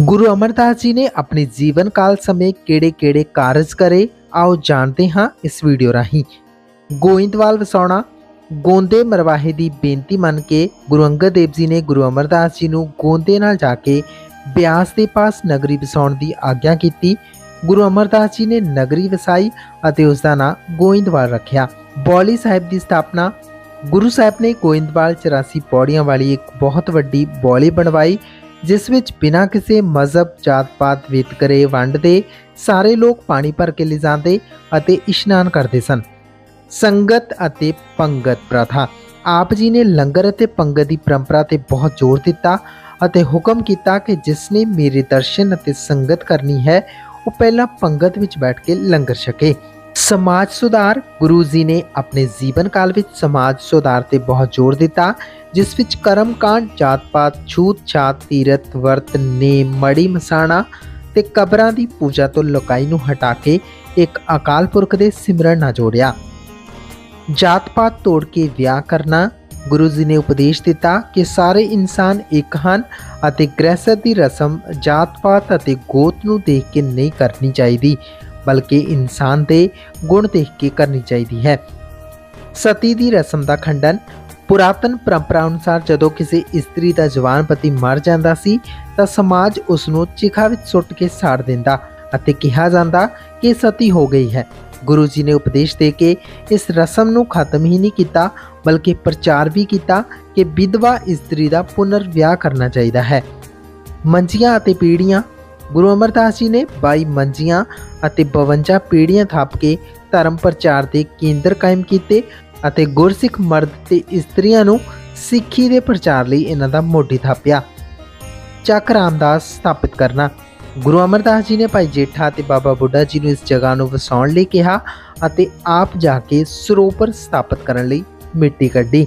ਗੁਰੂ ਅਮਰਦਾਸ ਜੀ ਨੇ ਆਪਣੇ ਜੀਵਨ ਕਾਲ ਸਮੇਂ ਕਿਹੜੇ-ਕਿਹੜੇ ਕਾਰਜ ਕਰੇ, ਆਓ ਜਾਣਦੇ ਹਾਂ ਇਸ ਵੀਡੀਓ ਰਾਹੀਂ। ਗੋਇੰਦਵਾਲ ਵਸਾਉਣਾ, ਗੋਂਦੇ ਮਰਵਾਹੇ ਦੀ ਬੇਨਤੀ ਮੰਨ ਕੇ ਗੁਰੂ ਅੰਗਦ ਦੇਵ ਜੀ ਨੇ ਗੁਰੂ ਅਮਰਦਾਸ ਜੀ ਨੂੰ ਗੋਂਦੇ ਨਾਲ ਜਾ ਕੇ ਬਿਆਸ ਦੇ ਪਾਸ ਨਗਰੀ ਵਸਾਉਣ ਦੀ ਆਗਿਆ ਕੀਤੀ। ਗੁਰੂ ਅਮਰਦਾਸ ਜੀ ਨੇ ਨਗਰੀ ਵਸਾਈ ਅਤੇ ਉਸ ਦਾ ਨਾਂ ਗੋਇੰਦਵਾਲ ਰੱਖਿਆ। ਬੌਲੀ ਸਾਹਿਬ ਦੀ ਸਥਾਪਨਾ, ਗੁਰੂ ਸਾਹਿਬ ਨੇ ਗੋਇੰਦਵਾਲ 84 ਪੌੜੀਆਂ ਵਾਲੀ ਇੱਕ ਬਹੁਤ ਵੱਡੀ ਬੌਲੀ ਬਣਵਾਈ। ਜਿਸ ਵਿੱਚ ਬਿਨਾਂ ਕਿਸੇ ਮਜ਼ਹਬ, ਜਾਤ-ਪਾਤ ਵਿਤਕਰੇ ਵੰਡ ਦੇ ਸਾਰੇ ਲੋਕ ਪਾਣੀ ਭਰ ਕੇ ਲਿਜਾਂਦੇ ਅਤੇ ਇਸ਼ਨਾਨ ਕਰਦੇ ਸਨ। ਸੰਗਤ ਅਤੇ ਪੰਗਤ ਪ੍ਰਥਾ। ਆਪ ਜੀ ਨੇ ਲੰਗਰ ਅਤੇ ਪੰਗਤ ਦੀ ਪਰੰਪਰਾ ਤੇ ਬਹੁਤ ਜ਼ੋਰ ਦਿੱਤਾ ਅਤੇ ਹੁਕਮ ਕੀਤਾ ਕਿ ਜਿਸ ਨੇ ਮੇਰੇ ਦਰਸ਼ਨ ਅਤੇ ਸੰਗਤ ਕਰਨੀ ਹੈ, ਉਹ ਪਹਿਲਾਂ ਪੰਗਤ ਵਿੱਚ ਬੈਠ ਕੇ ਲੰਗਰ ਛਕੇ। ਸਮਾਜ ਸੁਧਾਰ, ਗੁਰੂ ਜੀ ਨੇ ਆਪਣੇ ਜੀਵਨ ਕਾਲ ਵਿੱਚ ਸਮਾਜ ਸੁਧਾਰ ਤੇ ਬਹੁਤ ਜ਼ੋਰ ਦਿੱਤਾ, ਜਿਸ ਵਿੱਚ ਕਰਮ ਕਾਂਡ, ਜਾਤ-ਪਾਤ, ਛੂਤ-ਛਾਤ, ਤੀਰਥ, ਵਰਤ ਨੇ ਮੜੀ ਮਸਾਣਾ ਤੇ ਕਬਰਾਂ ਦੀ ਪੂਜਾ ਤੋਂ ਲੋਕਾਈ ਨੂੰ ਹਟਾ ਕੇ ਇੱਕ ਅਕਾਲ ਪੁਰਖ ਦੇ ਸਿਮਰਨ ਨਾਲ ਜੋੜਿਆ। ਜਾਤ-ਪਾਤ ਤੋੜ ਕੇ ਵਿਆਹ ਕਰਨਾ, ਗੁਰੂ ਜੀ ਨੇ ਉਪਦੇਸ਼ ਦਿੱਤਾ ਕਿ ਸਾਰੇ ਇਨਸਾਨ ਇੱਕ ਹਨ ਅਤੇ ਗ੍ਰਹਿਸਤ ਦੀ ਰਸਮ ਜਾਤ-ਪਾਤ ਅਤੇ ਗੋਤ ਨੂੰ ਦੇਖ ਕੇ ਨਹੀਂ ਕਰਨੀ ਚਾਹੀਦੀ। ਬਲਕਿ ਇਨਸਾਨ ਦੇ ਗੁਣ ਦੇਖ ਕੇ ਕਰਨੀ ਚਾਹੀਦੀ ਹੈ। ਸਤੀ ਦੀ ਰਸਮ ਦਾ ਖੰਡਨ, ਪੁਰਾਤਨ ਪਰੰਪਰਾ ਅਨੁਸਾਰ ਜਦੋਂ ਕਿਸੇ ਇਸਤਰੀ ਦਾ ਜਵਾਨ ਪਤੀ ਮਰ ਜਾਂਦਾ ਸੀ, ਤਾਂ ਸਮਾਜ ਉਸ ਨੂੰ ਚਿਖਾ ਵਿੱਚ ਸੁੱਟ ਕੇ ਸਾੜ ਦਿੰਦਾ ਅਤੇ ਕਿਹਾ ਜਾਂਦਾ ਕਿ ਸਤੀ ਹੋ ਗਈ ਹੈ। ਗੁਰੂ ਜੀ ਨੇ ਉਪਦੇਸ਼ ਦੇ ਕੇ ਇਸ ਰਸਮ ਨੂੰ ਖਤਮ ਹੀ ਨਹੀਂ ਕੀਤਾ, ਬਲਕਿ ਪ੍ਰਚਾਰ ਵੀ ਕੀਤਾ ਕਿ ਵਿਧਵਾ ਇਸਤਰੀ ਦਾ ਪੁਨਰ ਵਿਆਹ ਕਰਨਾ ਚਾਹੀਦਾ ਹੈ। ਮੰਜੀਆਂ ਅਤੇ ਪੀੜੀਆਂ ਗੁਰੂ ਅਮਰਦਾਸ ਜੀ ਨੇ 22 ਮੰਜੀਆਂ ਅਤੇ 52 ਪੀੜ੍ਹੀਆਂ ਥਾਪ ਕੇ ਧਰਮ ਪ੍ਰਚਾਰ ਦੇ ਕੇਂਦਰ ਕਾਇਮ ਕੀਤੇ ਅਤੇ ਗੁਰਸਿੱਖ ਮਰਦ ਤੇ ਇਸਤਰੀਆਂ ਨੂੰ ਸਿੱਖੀ ਦੇ ਪ੍ਰਚਾਰ ਲਈ ਇਹਨਾਂ ਦਾ ਮੋਢੀ ਥਾਪਿਆ। ਚੱਕ ਰਾਮਦਾਸ ਸਥਾਪਿਤ ਕਰਨਾ। ਗੁਰੂ ਅਮਰਦਾਸ ਜੀ ਨੇ ਭਾਈ ਜੇਠਾ ਅਤੇ ਬਾਬਾ ਬੁੱਢਾ ਜੀ ਨੂੰ ਇਸ ਜਗ੍ਹਾ ਨੂੰ ਵਸਾਉਣ ਲਈ ਕਿਹਾ ਅਤੇ ਆਪ ਜਾ ਕੇ ਸਰੋਪਰ ਸਥਾਪਿਤ ਕਰਨ ਲਈ ਮਿੱਟੀ ਕੱਢੀ।